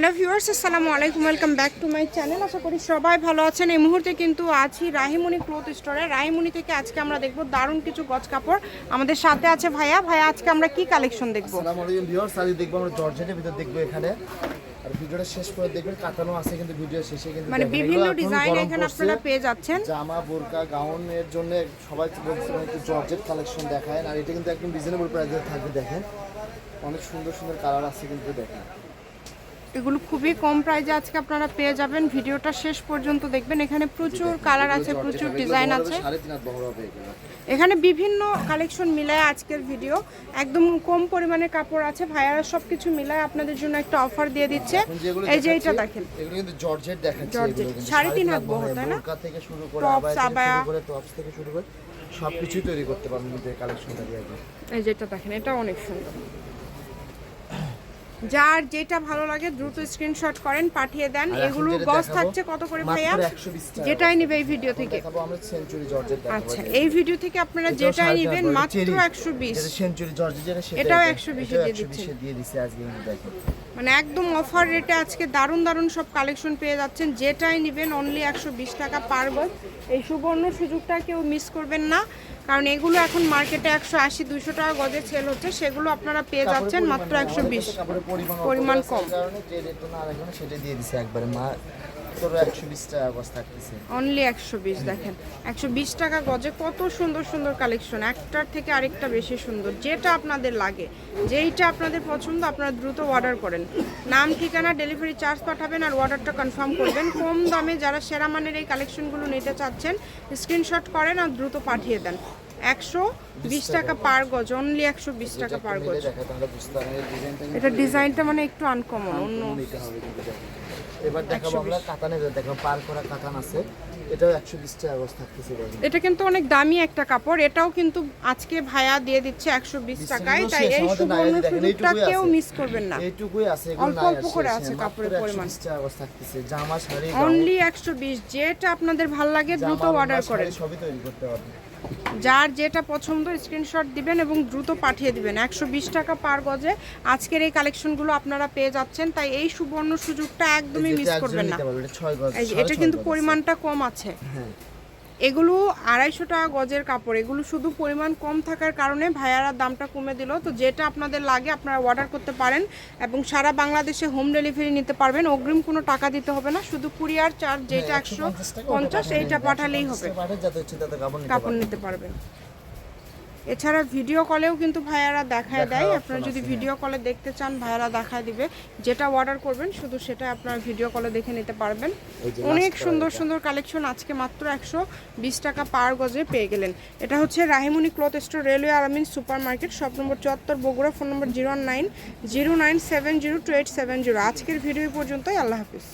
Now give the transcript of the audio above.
Hello viewers আসসালামু আলাইকুম welcome back to my channel. আশা করি সবাই ভালো আছেন। এই মুহূর্তে কিন্তু আছি রাহিমণি ক্লথ স্টোরে। রাহিমণি থেকে আজকে আমরা দেখব দারুণ কিছু গজ কাপড়। আমাদের সাথে আছে ভাইয়া। ভাইয়া আজকে আমরা কি কালেকশন দেখব? আসসালামু আলাইকুম ভিউয়ার্স আজ দেখব আমরা জর্জেটের ভিতর দেখব এখানে। আর ভিডিওটা শেষ করে দেখবেন কাটানো আছে কিন্তু ভিডিও শেষে কিন্তু মানে বিভিন্ন ডিজাইন এখানে। আপনারা পেয়ে যাচ্ছেন। জামা বোরকা গাউনের জন্য সবাই বলছিলেন একটু জর্জেট কালেকশন দেখায়। আর এটা কিন্তু একদম রিজনেবল প্রাইসে থাকবে দেখেন। অনেক সুন্দর সুন্দর কালার আছে কিন্তু দেখেন। এগুলো খুবই কম প্রাইজে আজকে আপনারা পেয়ে যাবেন। ভিডিওটা শেষ পর্যন্ত দেখবেন। এখানে প্রচুর কালার আছে প্রচুর ডিজাইন আছে। এখানে বিভিন্ন কালেকশন মিলায় আজকের ভিডিও একদম কম পরিমাণে কাপড় আছে। ভাইয়ারা সব কিছু মিলায় আপনাদের জন্য একটা অফার দিয়ে দিচ্ছে। এই যে এটা দেখেন। এগুলো কিন্তু জর্জেট দেখাচ্ছে সাড়ে তিন হাত বহর, তাই না? থেকে শুরু করে Tops, আবায়া থেকে শুরু করে টপস থেকে শুরু করে সবকিছুই তৈরি করতে পারবেন এই কালেকশনটা দিয়ে। এই যেটা দেখেন এটা অনেক সুন্দর। যার যেটা ভালো লাগে দ্রুত স্ক্রিনশট করেন পাঠিয়ে দেন। এগুলো দেখাবো, থাকছে কত করে ভাইয়া যেটাই নিবে এই ভিডিও থেকে। আচ্ছা এই ভিডিও থেকে আপনারা যেটাই নেবেন মাত্র একশো বিশ। এটাও একশো 120 এটাও দিয়ে 120 দিচ্ছেন। দিয়ে দিছে আজকে কিন্তু দেখেন। মানে একদম অফার রেটে আজকে দারুণ দারুণ সব কালেকশন পেয়ে যাচ্ছেন। যেটাই নেবেন অনলি একশো বিশ টাকা পার গজ এই সুবর্ণ সুযোগটা কেউ মিস করবেন না কারণ এগুলো এখন মার্কেটে একশো আশি দুইশো টাকা গজে সেল হচ্ছে সেগুলো আপনারা পেয়ে যাচ্ছেন মাত্র একশো বিশ। পরিমাণ কম। কারণে যে রেটটা না রাখবেন সেটা দিয়ে দিছে একবারে। মা অনলি একশো বিশ দেখেন। একশো বিশ টাকা গজে কত সুন্দর সুন্দর কালেকশন একটার থেকে আরেকটা বেশি সুন্দর। যেটা আপনাদের লাগে। যেইটা আপনাদের পছন্দ আপনারা দ্রুত অর্ডার করেন। নাম ঠিকানা ডেলিভারি চার্জ পাঠাবেন আর অর্ডারটা কনফার্ম করবেন। কম দামে যারা সেরা মানের এই কালেকশনগুলো নিতে চাচ্ছেন স্ক্রিনশট করেন আর দ্রুত পাঠিয়ে দেন। একশো বিশ টাকা পার গজ অনলি একশো বিশ টাকা পার গজ। এটা ডিজাইনটা মানে একটু আনকমন অন্য এবার দেখাবো আমরা দেখাবো পার করা কাতান আছে। এটাও একশো বিশ টাকা গজ থাকতেছে এটা কিন্তু অনেক দামি একটা কাপড়। এটাও কিন্তু আজকে ভাইয়া দিয়ে দিচ্ছে একশো বিশ টাকায়। তাই এই সুবর্ণ সুযোগটা কেউ মিস করবেন না। এইটুকুই আছে অল্প অল্প করে আছে কাপড়ের পরিমাণ। 120 টাকা গজ থাকতেছে। জামা শাড়ি অনলি একশো বিশ। যেটা আপনাদের ভালো লাগে দ্রুত অর্ডার করেন। সবই তৈরি করতে পারবেন যার যেটা পছন্দ স্ক্রিনশট দিবেন এবং দ্রুত পাঠিয়ে দিবেন। একশো বিশ টাকা পার গজে। আজকের এই কালেকশনগুলো আপনারা পেয়ে যাচ্ছেন। তাই এই সুবর্ণ সুযোগটা একদমই মিস করবেন না। এটা কিন্তু পরিমাণটা কম আছে। হ্যাঁ। এগুলো আড়াইশো টাকা গজের কাপড় এগুলো শুধু পরিমাণ কম থাকার কারণে ভাইয়ারা দামটা কমে দিল। তো যেটা আপনাদের লাগে আপনারা অর্ডার করতে পারেন এবং সারা বাংলাদেশে হোম ডেলিভারি নিতে পারবেন। অগ্রিম কোনো টাকা দিতে হবে না শুধু কুরিয়ার চার্জ যেটা হ্যাঁ, একশো 150 টাকা ওটা পঞ্চাশ এইটা পাঠালেই হবে। কাপড় নিতে পারবেন। এছাড়া ভিডিও কলেও কিন্তু ভাইয়ারা দেখায় দেয়। আপনারা যদি হ্যাঁ। ভিডিও কলে দেখতে চান ভাইয়ারা দেখায় দিবে। যেটা অর্ডার করবেন শুধু সেটা আপনারা ভিডিও কলে দেখে নিতে পারবেন। অনেক সুন্দর সুন্দর কালেকশন আজকে মাত্র একশো বিশ টাকা পার গজে পেয়ে গেলেন। এটা হচ্ছে Rahimuni cloth store railway Alamin super market shop number চুয়াত্তর Bogura phone number zero nine zero nine seven zero two eight seven zero আজকের ভিডিও পর্যন্তই আল্লাহ হাফিজ।